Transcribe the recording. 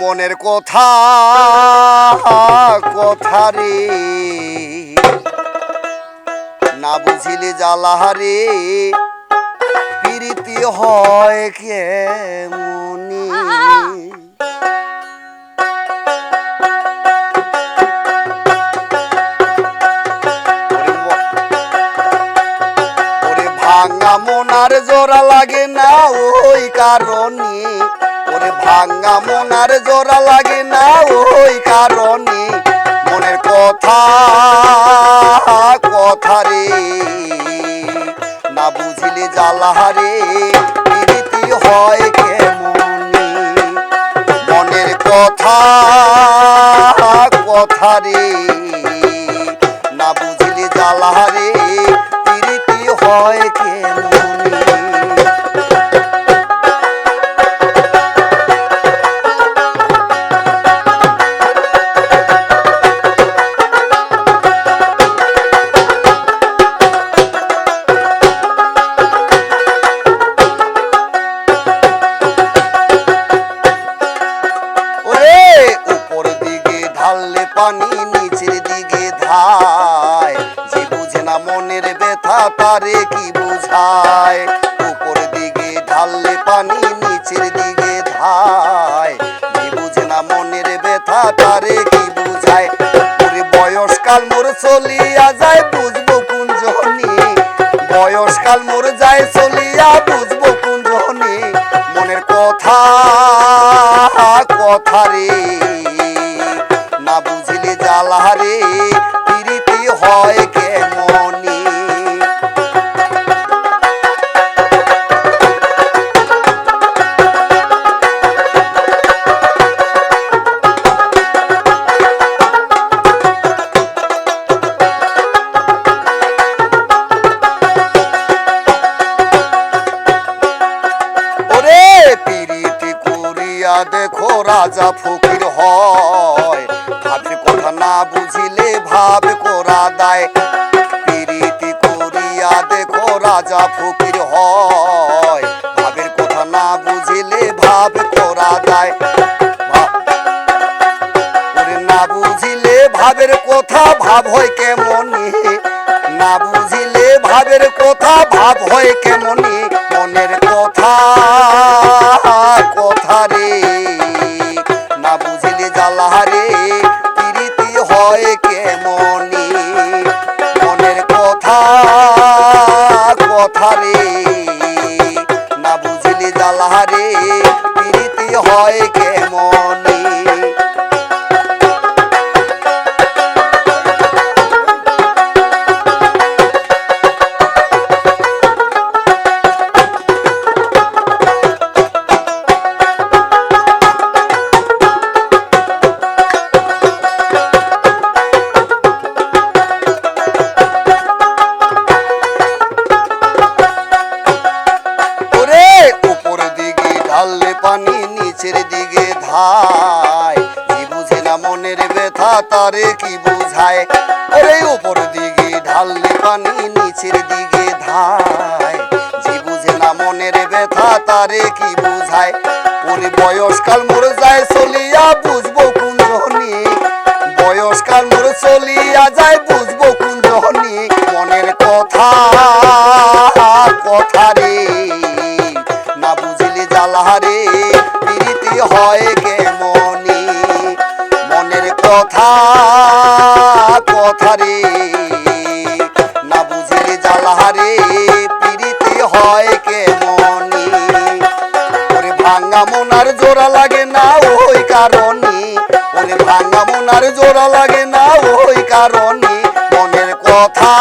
মনের কথা কথা রে। না বুঝিলে জ্বালাহারে প্রীতি হয় কে মনি ভাঙা মনার জোড়া লাগে না ওই কারণে। ওরে ভাঙা মনার জোড়া লাগে না ওই কারণে। মনের কথা কথা রে। না বুঝিলে জ্বালাহারে প্রীতি হয় কেমনি? মনের কথা কথা রে। তারে কি বুঝায়? উপর দিকে ঢাললে পানি, নিচের দিকে ধায়। যে বুঝে না মনের ব্যথা, তারে কি বুঝায়? ওরে বয়সকাল মোর চলিয়া যায়, বুঝব কোন জনি বয়সকাল মোর যায়, চলিয়া বুঝব জনি মনের কথা কথা রে। না বুঝিলে জ্বালা রে প্রীতি হয় রাজা ফকির হয়। ভাবের কথা না বুঝিলে ভাব করা দায়। পিরিতি করিয়া দেখো রাজা ফকির হয়। ভাবের কথা না বুঝিলে ভাব করা না বুঝিলে ভাবের কথা ভাব হয় কেমনি? না বুঝিলে ভাবের কথা ভাব হয় কেমনি? মনের কথা রে দিকে ধায়। কি বুঝে না মনের ব্যথা, তারে কি বুঝায়? ওরে উপর দিকে ঢাললে পানি, নিচের দিকে ধায়। যে বুঝে না মনের ব্যথা, তারে কি বুঝায়? ওরে বয়সকাল মোর যায় চলিয়া বুঝব কোন জনি বয়সকাল মোর চলিয়া যায় বুঝব কোন জনি মনের কথা কথা রে। না বুঝিলে জ্বালা হয় কেমনি? মনের কথা কথা রে। না বুঝিলে জ্বালা রে প্রীতি হয় কেমনি? ওরে ভাঙ্গা মনার জোড়া লাগে না ওই কারণে। ওরে ভাঙ্গা মনার জোড়া লাগে না ওই কারণে। মনের কথা